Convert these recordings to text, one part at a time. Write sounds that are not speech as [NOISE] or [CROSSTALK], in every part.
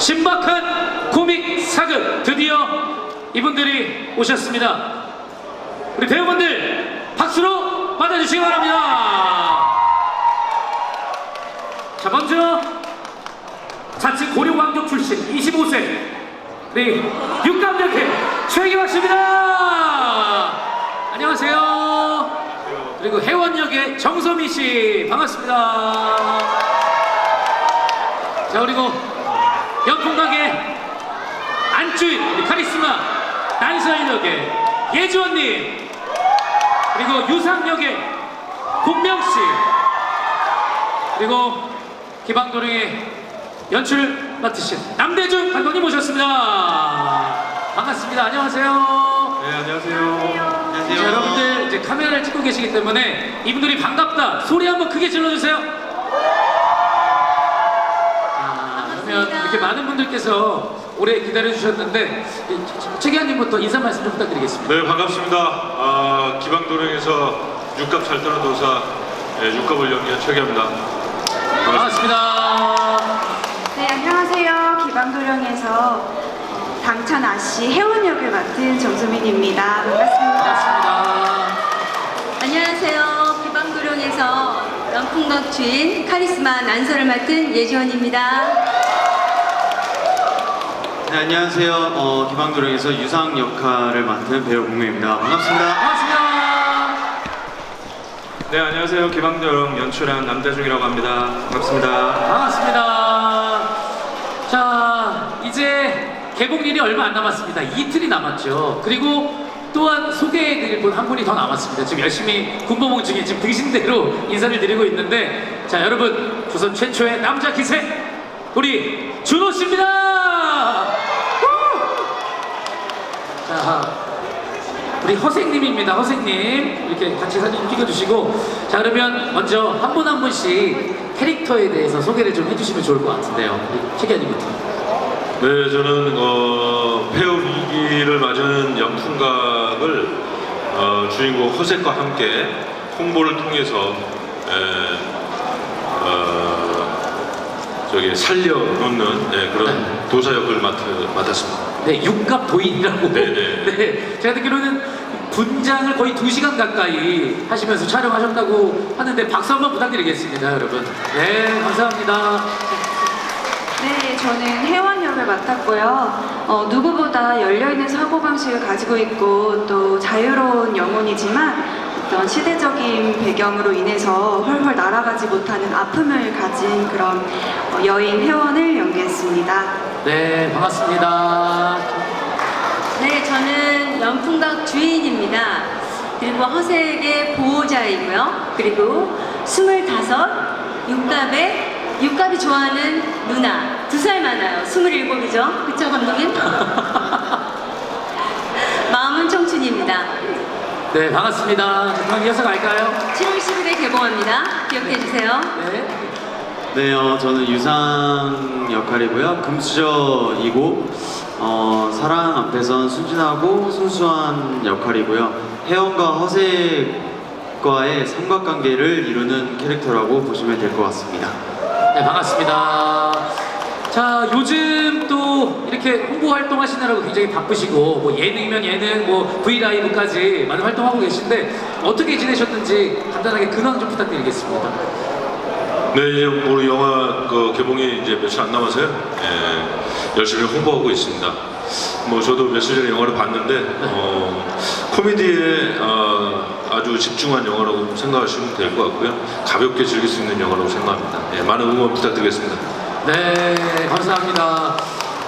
신박한 코믹 사극 드디어 이분들이 오셨습니다. 우리 배우분들 박수로 맞아주시기 바랍니다. 자 먼저 자칭 고려왕족 출신 25세 우리 육감역회 최기박 씨입니다. 안녕하세요. 그리고 해원역의 정소미 씨 반갑습니다. 자 그리고 연풍각의 안주인 카리스마 난서인 역의 예지원님 그리고 유상역의 공명씨 그리고 기방도령의 연출 맡으신 남대중 감독님 모셨습니다. 반갑습니다. 안녕하세요. 네, 안녕하세요. 자, 여러분들 이제 카메라를 찍고 계시기 때문에 이분들이 반갑다. 소리 한번 크게 질러주세요. 그러면 이렇게 많은 분들께서 오래 기다려 주셨는데 최기환님부터 인사 말씀 좀 부탁드리겠습니다. 네, 반갑습니다. 아, 기방도령에서 육갑 잘 떠는 도사 네, 육갑을 연기한 최기입니다. 반갑습니다. 반갑습니다. 네, 안녕하세요. 기방도령에서 당찬 아씨 해운 역을 맡은 정수민입니다. 반갑습니다. 반갑습니다. 안녕하세요. 기방도령에서 연풍각 주인 카리스마 난서를 맡은 예지원입니다. 네, 안녕하세요. 어, 기방도령에서 유상 역할을 맡은 배우 공명입니다. 반갑습니다. 반갑습니다. 네, 안녕하세요. 기방도령 연출한 남대중이라고 합니다. 반갑습니다. 반갑습니다. 자, 이제 개봉일이 얼마 안 남았습니다. 이틀이 남았죠. 그리고 또한 소개해드릴 분 한 분이 더 남았습니다. 지금 열심히 군복무 중에 지금 등신대로 [LAUGHS] 인사를 드리고 있는데, 자, 여러분, 조선 최초의 남자 기세, 우리 준호 씨입니다! 후! 자, 우리 허생님입니다. 허생님 이렇게 같이 사진 찍어주시고 자 그러면 먼저 한 분 한 분씩 캐릭터에 대해서 소개를 좀 해주시면 좋을 것 같은데요. 우리 최기환님부터. 네, 저는 어, 폐업 위기를 맞은 연풍각을 어, 주인공 허색과 함께 홍보를 통해서 에, 어, 저기 살려놓는 네, 그런 도사 역을 맡, 맡았습니다. 네, 육갑 도인이라고. 네네. [LAUGHS] 네, 제가 듣기로는 분장을 거의 2시간 가까이 하시면서 촬영하셨다고 하는데 박수 한번 부탁드리겠습니다, 여러분. 네, 감사합니다. 네, 저는 해원역을 맡았고요. 어, 누구보다 열려있는 사고방식을 가지고 있고 또 자유로운 영혼이지만 어떤 시대적인 배경으로 인해서 헐헐 날아가지 못하는 아픔을 가진 그런 어, 여인 해원을 연기했습니다. 네, 반갑습니다. 네, 저는 연풍각 주인입니다. 그리고 허색의 보호자이고요. 그리고 스물다섯 육갑의 육갑이 좋아하는 누나 두 살 많아요. 스물일곱이죠. 그쵸 감독님? [LAUGHS] 마음은 청춘입니다. 네, 반갑습니다. 자, 그럼 이어서 갈까요? 7월 10일에 개봉합니다. 기억해 주세요. 네. 네, 어, 저는 유상 역할이고요. 금수저이고 어, 사랑 앞에선 순진하고 순수한 역할이고요. 혜원과 허색과의 삼각관계를 이루는 캐릭터라고 보시면 될 것 같습니다. 네, 반갑습니다. 자, 요즘 또 이렇게 홍보 활동하시느라고 굉장히 바쁘시고, 뭐 예능이면 예능, 뭐 브이라이브까지 많은 활동하고 계신데, 어떻게 지내셨는지 간단하게 근황 좀 부탁드리겠습니다. 네, 이제 우리 영화 그 개봉이 이제 며칠 안 남아서요. 예, 열심히 홍보하고 있습니다. 뭐 저도 며칠 전에 영화를 봤는데 어, 코미디에 어, 아주 집중한 영화라고 생각하시면 될 것 같고요. 가볍게 즐길 수 있는 영화라고 생각합니다. 예, 많은 응원 부탁드리겠습니다. 네, 감사합니다.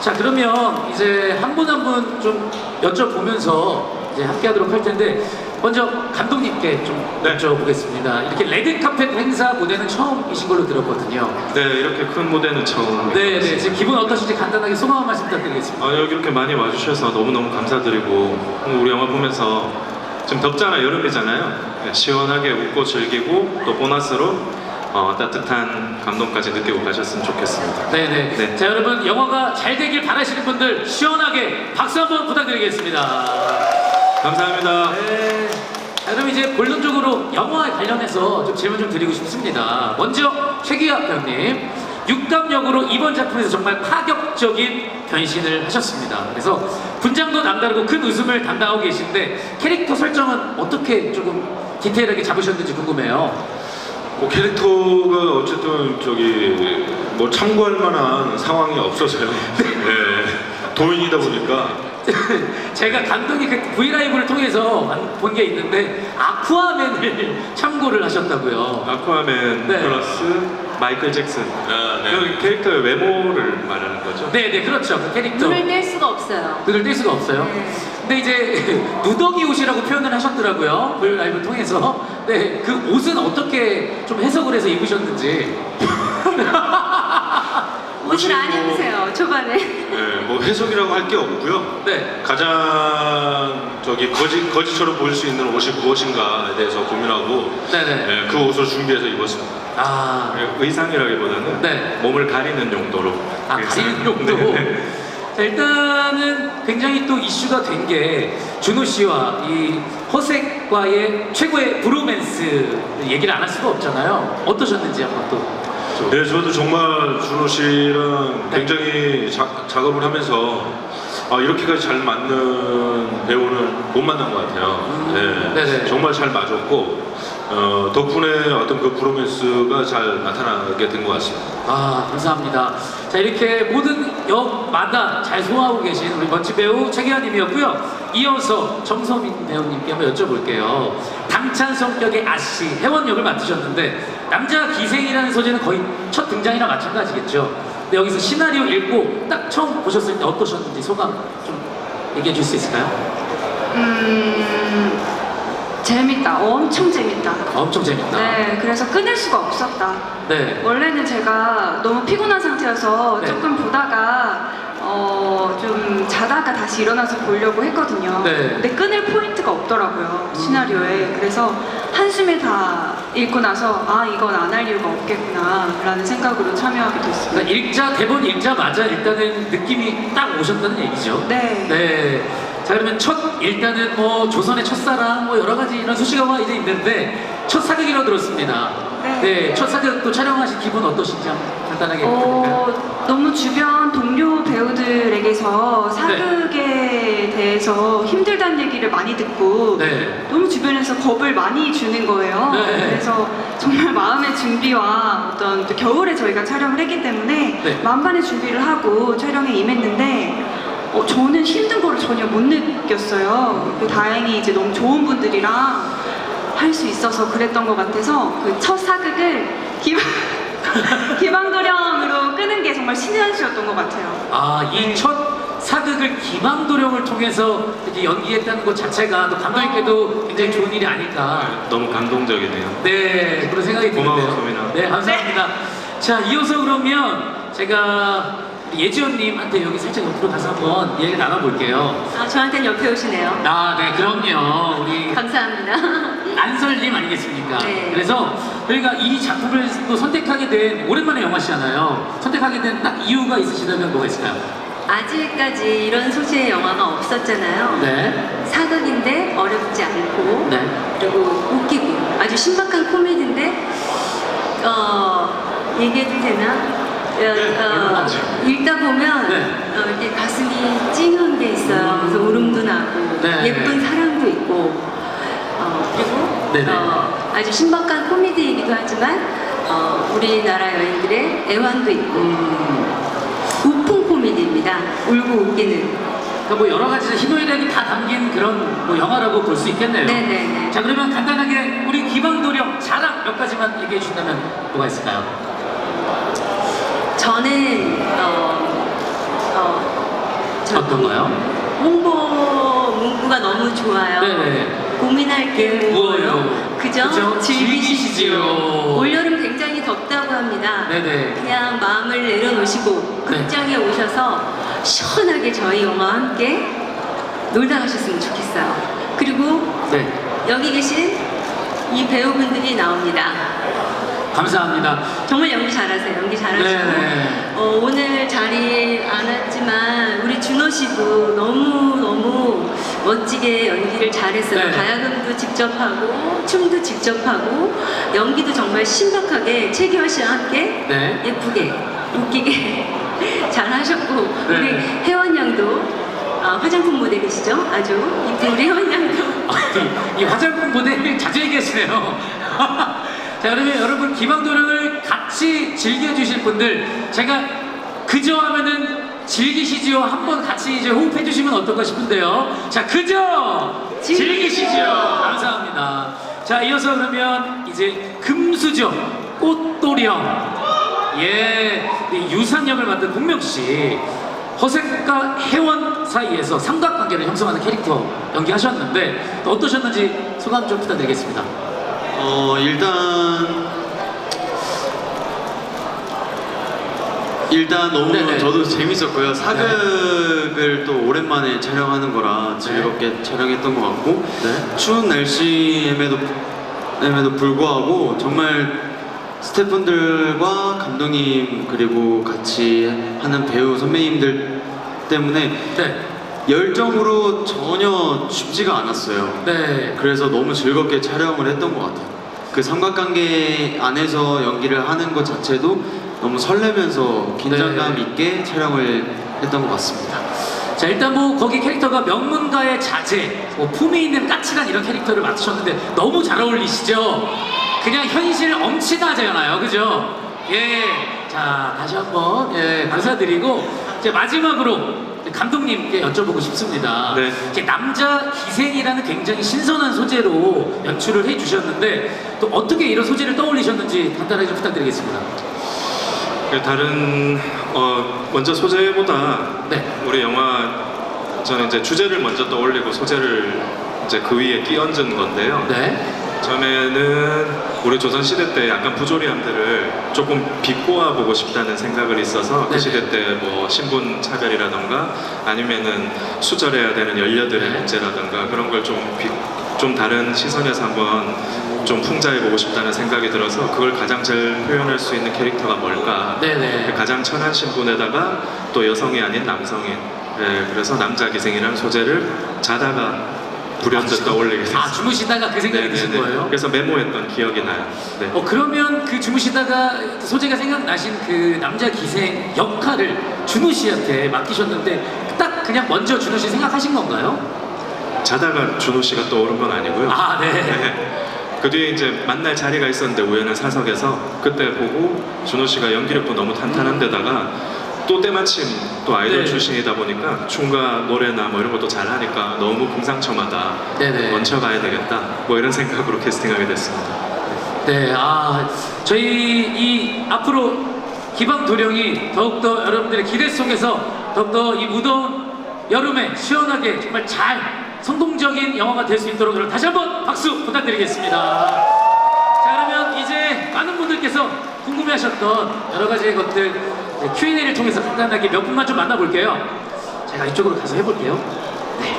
자, 그러면 이제 한 분 한 분 좀 여쭤보면서 이제 함께 하도록 할 텐데, 먼저 감독님께 좀 네. 여쭤보겠습니다. 이렇게 레드카펫 행사 무대는 처음이신 걸로 들었거든요. 네, 이렇게 큰 무대는 처음. 네, 네. 지금 기분 어떠신지 간단하게 소감 한 말씀 부탁드리겠습니다. 아, 여기 이렇게 많이 와주셔서 너무너무 감사드리고 우리 영화 보면서 지금 덥잖아 여름이잖아요 네, 시원하게 웃고 즐기고 또 보너스로 어, 따뜻한 감동까지 느끼고 가셨으면 좋겠습니다 네네. 네. 자 여러분 영화가 잘 되길 바라시는 분들 시원하게 박수 한번 부탁드리겠습니다. 감사합니다 네. 자, 그럼 이제 본론적으로 영화 관련해서 좀 질문 좀 드리고 싶습니다. 먼저 최기학 배우님, 육감 역으로 이번 작품에서 정말 파격적인 변신을 하셨습니다. 그래서 분장도 남다르고 큰 웃음을 담당하고 계신데 캐릭터 설정은 어떻게 조금 디테일하게 잡으셨는지 궁금해요. 뭐 캐릭터가 어쨌든 저기 뭐 참고할 만한 상황이 없어서요. 네. 도인이다 보니까 [LAUGHS] 제가 감독이 그 브이라이브를 통해서 본 게 있는데 아쿠아맨을 [LAUGHS] 참고를 하셨다고요. 아쿠아맨 네. 플러스 마이클 잭슨. 아, 네. 그 캐릭터의 외모를 말하는 거죠. 네, 네, 그렇죠. 그 캐릭터. 눈을 뗄 수가 없어요. 눈을 뗄 수가 없어요. 네. 근데 이제 [LAUGHS] 누더기 옷이라고 표현을 하셨더라고요. 브이라이브 통해서. 네, 그 옷은 어떻게 좀 해석을 해서 입으셨는지. 옷을 안 입으세요, 초반에. 네, 뭐 해석이라고 할 게 없고요. 네. 가장 저기 거지 거지처럼 보일 수 있는 옷이 무엇인가에 대해서 고민하고 네네. 네, 그 옷을 준비해서 입었습니다. 아, 의상이라기보다는 네. 몸을 가리는 용도로. 아. 가리는 용도. 네. 자, 일단은 굉장히 또 이슈가 된 게 준호 씨와 이 허색과의 최고의 브로맨스 얘기를 안 할 수가 없잖아요. 어떠셨는지 한번 또. 좀. 네, 저도 정말 준호 씨랑 네. 굉장히 자, 작업을 하면서 아, 이렇게까지 잘 맞는 배우는 못 만난 것 같아요. 음, 네, 네네. 정말 잘 맞았고 어, 덕분에 어떤 그 브로맨스가 잘 나타나게 된 것 같습니다. 아, 감사합니다. 자, 이렇게 모든 역마다 잘 소화하고 계신 우리 멋진 배우 최기환님이었고요. 이어서 정서민 배우님께 한번 여쭤볼게요. 당찬 성격의 아씨, 회원역을 맡으셨는데, 남자 기생이라는 소재는 거의 첫 등장이랑 마찬가지겠죠. 근데 여기서 시나리오 읽고 딱 처음 보셨을 때 어떠셨는지 소감 좀 얘기해 줄 수 있을까요? 음, 재밌다. 엄청 재밌다. 엄청 재밌다. 네, 그래서 끊을 수가 없었다. 네. 원래는 제가 너무 피곤한 상태여서 네. 조금 보다가 어, 좀 자다가 다시 일어나서 보려고 했거든요. 네. 근데 끊을 포인트가 없더라고요. 시나리오에. 그래서 한숨에 다 읽고 나서 아, 이건 안 할 이유가 없겠구나 라는 생각으로 참여하게 됐어요. 그러니까 읽자, 대본 읽자마자 일단은 느낌이 딱 오셨다는 얘기죠. 네. 네. 자 그러면 첫 일단은 뭐 조선의 첫사랑 뭐 여러 가지 이런 수식어가 이제 있는데 첫 사극이라고 들었습니다. 네. 첫 사극 또 촬영하신 기분 어떠신지 한번 간단하게 부탁드릴까요? 어, 너무 주변 동료 배우들에게서 사극에 대해서 힘들다는 얘기를 많이 듣고 네. 너무 주변에서 겁을 많이 주는 거예요. 네. 그래서 정말 마음의 준비와 어떤 또 겨울에 저희가 촬영을 했기 때문에 네. 만반의 준비를 하고 촬영에 임했는데 어, 저는 힘든 거를 전혀 못 느꼈어요. 그 다행히 이제 너무 좋은 분들이랑 할 수 있어서 그랬던 것 같아서 그 첫 사극을 기방, [LAUGHS] 기방도령으로 끄는 게 정말 신의 한 수였던 것 같아요. 아, 이 첫 사극을 기방도령을 통해서 이렇게 연기했다는 것 자체가 또 감독님께도 굉장히 좋은 일이 아닐까. 너무 감동적이네요. 네, 그런 생각이 고마워, 드는데요. 소민아. 네, 감사합니다. 자, 이어서 그러면 제가 예지원님한테 여기 살짝 옆으로 가서 한번 얘기 나눠볼게요. 아, 저한테는 옆에 오시네요. 아, 네, 그럼요. 우리 감사합니다. [LAUGHS] 안설님 아니겠습니까? 네. 그래서 저희가 이 작품을 또 선택하게 된 오랜만에 영화시잖아요. 선택하게 된 딱 이유가 있으시다면 뭐가 있을까요? 아직까지 이런 소재의 영화가 없었잖아요. 네. 사극인데 어렵지 않고 네. 그리고 웃기고 아주 신박한 코미디인데 어 얘기해도 되나? 어, 얼마나 읽다 보면 네. 어, 이렇게 가슴이 찡한 게 있어요. 그래서 울음도 나고 네. 예쁜 사랑도 있고 어, 그리고 네네. 어, 아주 신박한 코미디이기도 하지만 어, 우리나라 여인들의 애환도 있고 음, 우픈 코미디입니다. 울고 웃기는. 그러니까 뭐 여러 가지 희노애락이 다 담긴 그런 뭐 영화라고 볼 수 있겠네요. 네네네. 자, 그러면 간단하게 우리 기방도령 자랑 몇 가지만 얘기해 주신다면 뭐가 있을까요? 저는 어, 어, 저기 어떤 거요? 홍보 문구가 너무 좋아요. 네네. 고민할 게 뭐예요? 뭐예요? 그죠? 그죠? 즐기시지요. 즐기시지요. 올여름 굉장히 덥다고 합니다. 네네. 그냥 마음을 내려놓으시고 네. 극장에 오셔서 시원하게 저희 영화와 함께 놀다 가셨으면 좋겠어요. 그리고 네. 여기 계신 이 배우분들이 나옵니다. 감사합니다. 정말 연기 잘하세요. 연기 잘하시고 네네. 어, 오늘 자리 안 왔지만 우리 준호 씨도 너무 너무 멋지게 연기를 잘했어요. 네. 가야금도 직접 하고 춤도 직접 하고 연기도 정말 신박하게 최기화 씨와 함께 네. 예쁘게 웃기게 [LAUGHS] 잘 하셨고 네. 우리 혜원 양도 아, 화장품 모델이시죠? 아주 이쁜 우리 혜원 양도 이 화장품 모델 자주 얘기하시네요. 자, 그러면 여러분 기방도령을 같이 즐겨주실 분들 제가 그저 하면은 즐기시지요 한번 같이 이제 호흡해 주시면 어떨까 싶은데요. 자, 그저 즐기시죠. 감사합니다. 자, 이어서 그러면 이제 금수저 꽃도령 예, 이 유상역을 맡은 동명 씨 허색과 혜원 사이에서 삼각관계를 형성하는 캐릭터 연기하셨는데 또 어떠셨는지 소감 좀 부탁드리겠습니다. 어 일단 일단 너무 네네. 저도 재밌었고요. 사극을 또 오랜만에 촬영하는 거라 즐겁게 촬영했던 것 같고 네. 추운 날씨임에도 임에도 불구하고 정말 스태프분들과 감독님 그리고 같이 하는 배우 선배님들 때문에 네, 열정으로 전혀 춥지가 않았어요. 네, 그래서 너무 즐겁게 촬영을 했던 것 같아요. 그 삼각관계 안에서 연기를 하는 것 자체도 너무 설레면서 긴장감 네. 있게 촬영을 했던 것 같습니다. 자 일단 뭐 거기 캐릭터가 명문가의 자제, 뭐 품위 있는 까칠한 이런 캐릭터를 맡으셨는데 너무 잘 어울리시죠? 그냥 현실 엄친하잖아요, 그죠? 예, 자 다시 한번 예 감사드리고 이제 마지막으로 감독님께 여쭤보고 싶습니다. 네. 이제 남자 기생이라는 굉장히 신선한 소재로 연출을 해주셨는데 또 어떻게 이런 소재를 떠올리셨는지 간단하게 좀 부탁드리겠습니다. 그 다른 어 먼저 소재보다 네, 우리 영화 저는 이제 주제를 먼저 떠올리고 소재를 이제 그 위에 끼얹은 건데요. 네, 처음에는 우리 조선 시대 때 약간 부조리함들을 조금 비꼬아 보고 싶다는 생각을 있어서 그. 시대 때 뭐 신분 차별이라던가 아니면은 수절해야 되는 연려들의 네. 문제라던가 그런 걸좀 좀 다른 시선에서 한번 좀 풍자해 보고 싶다는 생각이 들어서 그걸 가장 잘 표현할 수 있는 캐릭터가 뭘까? 네네. 가장 천한 신분에다가 또 여성이 아닌 남성인. 네, 그래서 남자 기생이라는 소재를 자다가 불현듯 떠올리게 됐어요. 아 주무시다가 그 생각이 드신 네네네. 거예요? 그래서 메모했던 기억이 나요. 네. 어 그러면 그 주무시다가 소재가 생각나신 그 남자 기생 역할을 준호 씨한테 맡기셨는데 딱 그냥 먼저 준호 씨 생각하신 건가요? 자다가 준호 씨가 떠오른 건 아니고요. 아 네. [LAUGHS] 네. 그 뒤에 이제 만날 자리가 있었는데 우연한 사석에서 그때 보고 준호 씨가 연기력도 너무 탄탄한 데다가 또 때마침 또 아이돌 네. 출신이다 보니까 춤과 노래나 뭐 이런 것도 잘하니까 너무 금상첨화다. 네네. 먼저 가야 되겠다. 뭐 이런 생각으로 캐스팅하게 됐습니다. 네, 아 저희 이 앞으로 기방 도령이 더욱더 여러분들의 기대 속에서 더욱더 이 무더운 여름에 시원하게 정말 잘 성공적인 영화가 될 수 있도록 여러분 다시 한번 박수 부탁드리겠습니다. 자 그러면 이제 많은 분들께서 궁금해하셨던 여러 가지 것들 네, Q&A를 통해서 간단하게 몇 분만 좀 만나볼게요. 제가 이쪽으로 가서 해볼게요. 네.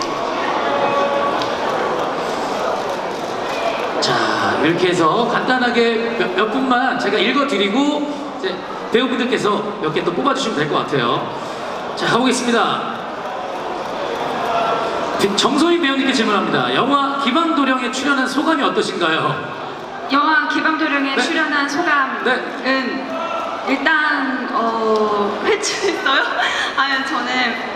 자 이렇게 해서 간단하게 몇, 몇 분만 제가 읽어드리고 이제 배우분들께서 몇 개 또 뽑아주시면 될 것 같아요. 자 가보겠습니다. 비- 정소희 배우님께 질문합니다. 영화 기방도령에 출연한 소감이 어떠신가요? 영화 기방도령에 네. 출연한 소감은 일단 어 회춘했어요. [LAUGHS] 아니 저는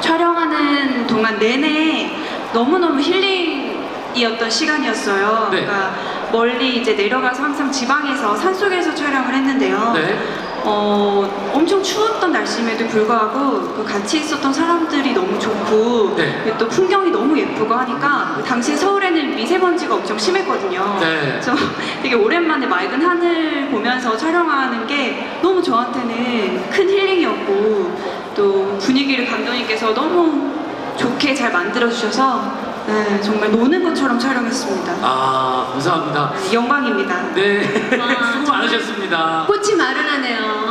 촬영하는 동안 내내 너무너무 힐링이었던 시간이었어요. 네. 그러니까 멀리 이제 내려가서 항상 지방에서 산속에서 촬영을 했는데요. 네. 어, 엄청 추웠던 날씨임에도 불구하고 그 같이 있었던 사람들이 너무 좋고 네. 또 풍경이 너무 예쁘고 하니까 당시 서울에는 미세먼지가 엄청 심했거든요. 네. 그래서 [LAUGHS] 되게 오랜만에 맑은 하늘 보면서 촬영하는 게 너무 저한테는 큰 힐링이었고 또 분위기를 감독님께서 너무 좋게 잘 만들어 주셔서 네, 정말 노는 것처럼 촬영했습니다. 아 감사합니다. 영광입니다. 네 와, [LAUGHS] 수고. 많으셨습니다. 꽃이 마른하네요.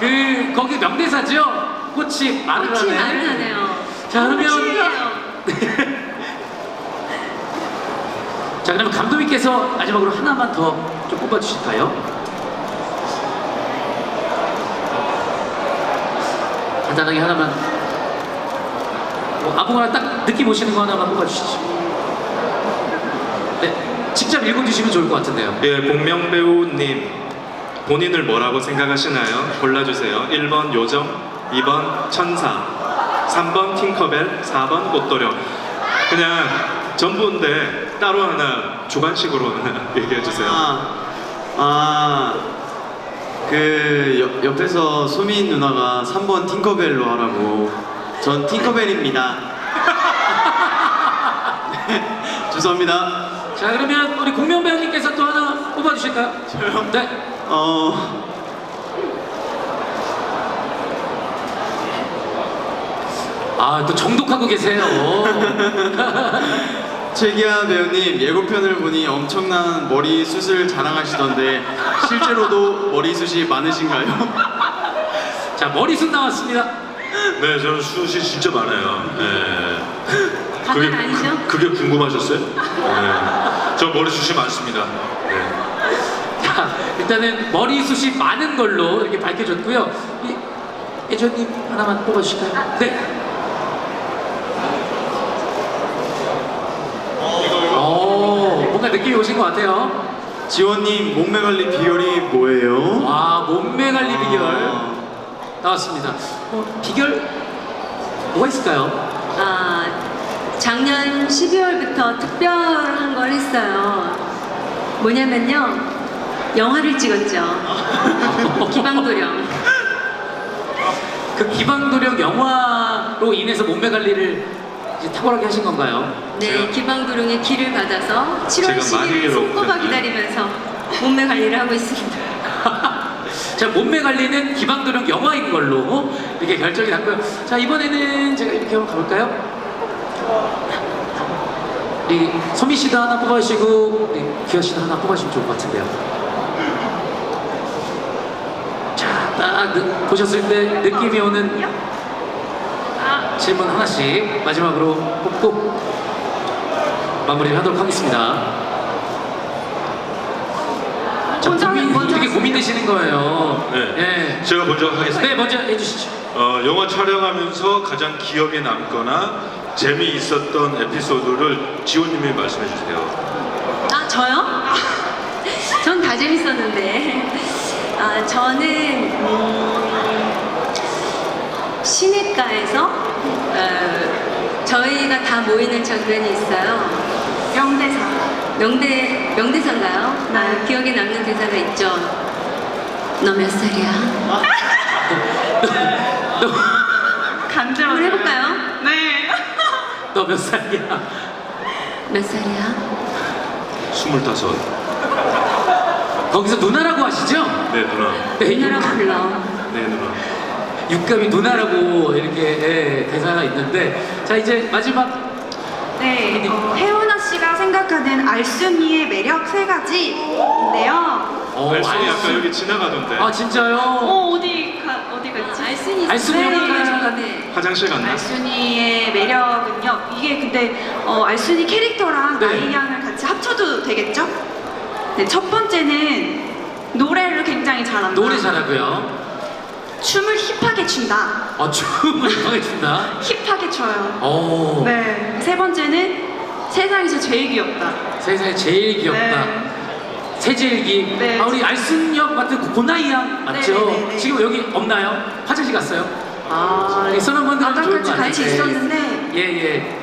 그 거기 명대사죠? 꽃이 마르라네. 꽃이 마른하네요. 자 그러면. [LAUGHS] 자 그러면 감독님께서 마지막으로 하나만 더 좀 뽑아주실까요? 간단하게 하나만 뭐 아무거나 딱 느낌 오시는 거 하나만 뽑아주시죠. 네, 직접 읽어주시면 좋을 것 같은데요. 예, 공명 배우님 본인을 뭐라고 생각하시나요? 골라주세요. 1번 요정, 2번 천사, 3번 팅커벨, 4번 꽃도령. 그냥 전부인데 따로 하나 주관식으로 하나 [LAUGHS] 얘기해 주세요. 아, 아, 그 옆, 옆에서 소민 누나가 3번 팅커벨로 하라고. 전 팅커벨입니다. 네, 죄송합니다. 자, 그러면 우리 공명 배우님께서 또 하나 뽑아주실까요? 저요? 네. 어, 아, 또 정독하고 계세요. [LAUGHS] 최기아 배우님 예고편을 보니 엄청난 머리 숱을 자랑하시던데 실제로도 머리 숱이 많으신가요? 자, 머리숱 나왔습니다. 네, 저는 숱이 진짜 많아요. 네. [LAUGHS] 장난 아니죠? 그, 그게 궁금하셨어요? 네. 저 머리숱이 많습니다. 네. 자, 일단은 머리숱이 많은 걸로 이렇게 밝혀졌고요. 이, 예전님 하나만 뽑아주실까요? 네. 오, 뭔가 느낌이 오신 것 같아요. 지원님 몸매 관리 비결이 뭐예요? 와, 몸매 관리 비결 아, 나왔습니다. 어, 비결 뭐가 있을까요? 아, 작년 12월부터 특별한 걸 했어요. 뭐냐면요. 영화를 찍었죠. [LAUGHS] 기방도령. 그 기방도령 영화로 인해서 몸매 관리를 이제 탁월하게 하신 건가요? 네, 기방도령의 길을 받아서 7월 제가 많이 10일을 손꼽아 기다리면서 몸매 관리를 하고 있습니다. [LAUGHS] 자 몸매 관리는 기방도령 영화인 걸로 이렇게 결정이 났고요. 자 이번에는 제가 이렇게 한번 가볼까요? 우리 소미 씨도 하나 뽑아주시고 우리 기아 씨도 하나 뽑아주시면 좋을 것 같은데요. 자딱 보셨을 때 느낌이 오는 질문 하나씩 마지막으로 뽑고 마무리를 하도록 하겠습니다. 자, 먼저- 고민, 먼저 되게 하세요. 고민되시는 거예요. 네. 예. 제가 먼저 하겠습니다. 네, 먼저 해주시죠. 어, 영화 촬영하면서 가장 기억에 남거나 재미있었던 에피소드를 지호님이 말씀해 주세요. 아, 저요? [LAUGHS] 전 다 재밌었는데. 아, 저는, 음, 시내가에서, 어, 저희가 다 모이는 장면이 있어요. 명대사. 명대, 명대사인가요? 네. 아, 기억에 남는 대사가 있죠. 너 몇 살이야? 간절. [LAUGHS] 한번 해볼까요? 네. 너 몇 살이야? 몇 살이야? 스물다섯. 거기서 누나라고 하시죠? 네, 누나. 네, 누나라고 불러. 네, 누나. 육감이 누나라고 이렇게 예, 대사가 있는데 자 이제 마지막 네, 어, 혜원아 씨가 생각하는 알순이의 매력 세 가지인데요. 어, 말씀이 알순. 아까 여기 지나가던데 아 진짜요? 어, 어디 가, 어디 갔지? 알순이 알순이 있어요. 약간- 네. 화장실 갔나? 알순이의 매력은요. 이게 근데 어, 알순이 캐릭터랑 네. 나이양을 같이 합쳐도 되겠죠? 네, 첫 번째는 노래를 굉장히 잘한다. 노래 잘하고요. 춤을 힙하게 춘다. 아 춤을 하겠습니다. 힙하게 춰요. 오 네. 세 번째는 세상에서 제일 귀엽다. 세상에 제일 귀엽다. 네. 세제일기. 네. 아 우리 알순역 같은 그 고나이양 맞죠? 네네네네. 지금 여기 없나요? 화장실 갔어요? 아, 써는 분들은 좋을 것 아까까지 같이. 있었는데. 예예.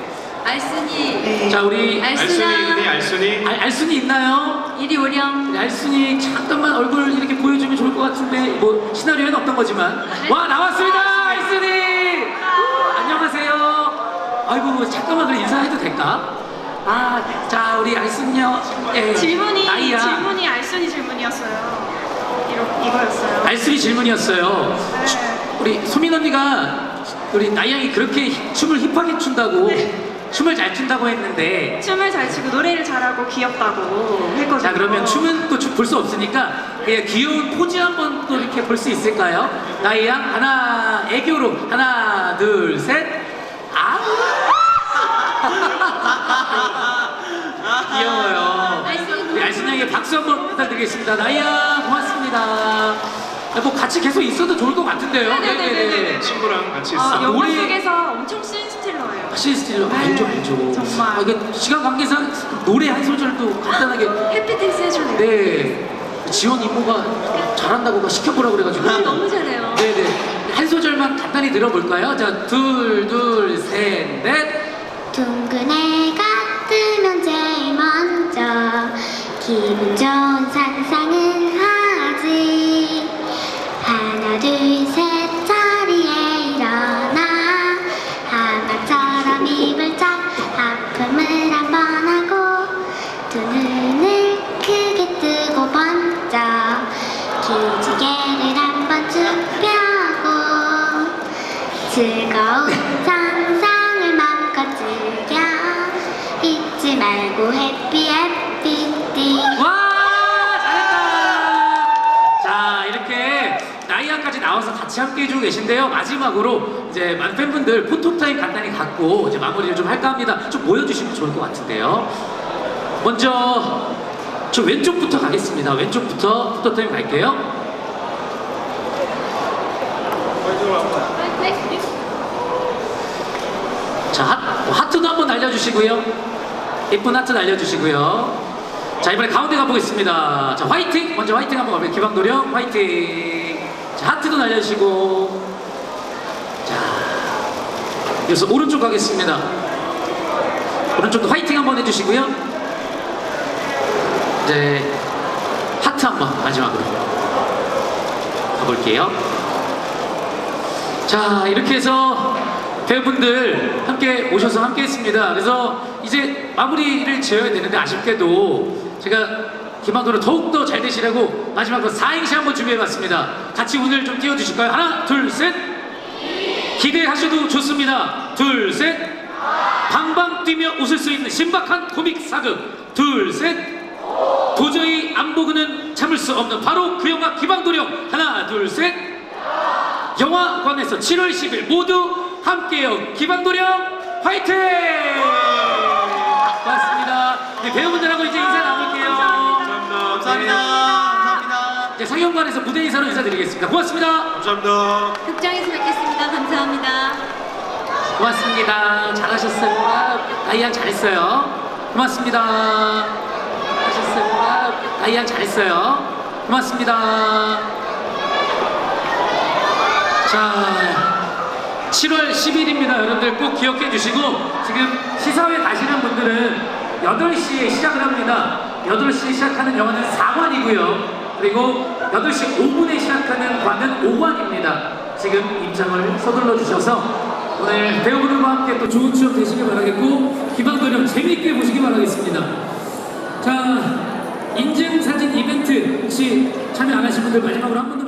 알순이. 네. 자 우리 알순이 있니? 알순이? 알, 알순이 있나요? 이리 오렴. 우리 알순이 잠깐만 얼굴 이렇게 보여주면 좋을 것 같은데 뭐 시나리오에는 없던 거지만 와 나왔습니다 알순이 우, 안녕하세요 아이고 잠깐만 그럼 인사해도 될까? 아 자 우리 알순이요 예, 질문이 나이야 질문이 알순이 질문이었어요. 이러, 이거였어요. 알순이 질문이었어요 네. 우리 소민 언니가 우리 나이양이 그렇게 힙- 춤을 힙하게 춘다고 춤을 잘 춘다고 했는데 춤을 잘 추고 노래를 잘하고 귀엽다고 했거든요. 자 그러면 춤은 또 볼 수 없으니까 그냥 귀여운 포즈 한번 또 이렇게 볼 수 있을까요? 나이양 하나 애교로 하나 둘 셋 아 귀여워요. 우리 알순양에게 박수 한번 부탁드리겠습니다. 나이양 고맙습니다. 아, 뭐 같이 계속 있어도 좋을 것 같은데요. 네네네네. 네네네. 친구랑 같이 어, 있어. 아, 영화 노래- 속에서 엄청 씬스틸을 스틸러예요. 시스틸러 네, 알죠 알죠. 정말. 아, 이게 시간 관계상 노래 한 소절도 간단하게 해피댄스 해줄래요? 네 지원 이모가 잘한다고 막 시켜보라 그래가지고 아, 너무 잘해요. 네네 한 소절만 간단히 들어볼까요? 자 둘 둘 셋 넷 둥근 해가 뜨면 제일 먼저. 기분 좋은 해주고 계신데요. 마지막으로 이제 많은 팬분들 포토타임 간단히 갖고 이제 마무리를 좀 할까 합니다. 좀 모여주시면 좋을 것 같은데요. 먼저 저 왼쪽부터 가겠습니다. 왼쪽부터 포토타임 갈게요. 자 하, 하트도 한번 날려주시고요. 예쁜 하트 날려주시고요. 자 이번에 가운데 가보겠습니다. 자 화이팅! 먼저 화이팅 한번 가볼게요. 기방도령 화이팅! 자 하트도 날려주시고. 자 이어서 오른쪽 가겠습니다. 오른쪽도 화이팅 한번 해주시고요. 이제 하트 한번 마지막으로 가볼게요. 자 이렇게 해서 배우분들 함께 모셔서 함께 했습니다. 그래서 이제 마무리를 지어야 되는데 아쉽게도 제가 김한도를 더욱더 잘 되시라고 마지막으로 4행시 한번 준비해봤습니다 같이 오늘 좀 띄워주실까요? 하나 둘 셋 기대하셔도 좋습니다 둘 셋 방방 뛰며 웃을 수 있는 신박한 코믹 사극 둘 셋 도저히 안 보고는 참을 수 없는 바로 그 영화 기방도령 하나 둘 셋 영화관에서 7월 10일 모두 함께요. 기방도령 화이팅! 고맙습니다. 네, 배우분들하고 이제 인사 나눌게요. 감사합니다. 감사합니다. 이제 상영관에서 무대 인사로 인사드리겠습니다. 고맙습니다. 감사합니다. 극장에서 뵙겠습니다. 감사합니다. 고맙습니다. 잘하셨어요. 아, 다이안 잘했어요. 고맙습니다. 잘하셨어요. 아, 다이안 잘했어요. 고맙습니다. 자, 7월 10일입니다. 여러분들 꼭 기억해 주시고 지금 시사회 가시는 분들은 8시에 시작을 합니다. 8시에 시작하는 영화는 4관이고요. 그리고 8시 5분에 시작하는 관은 5관입니다. 지금 입장을 서둘러 주셔서 오늘 배우분들과 함께 또 좋은 추억 되시길 바라겠고 기방도령 재미있게 보시기 바라겠습니다. 자, 인증사진 이벤트 혹시 참여 안 하신 분들 마지막으로 한분 더.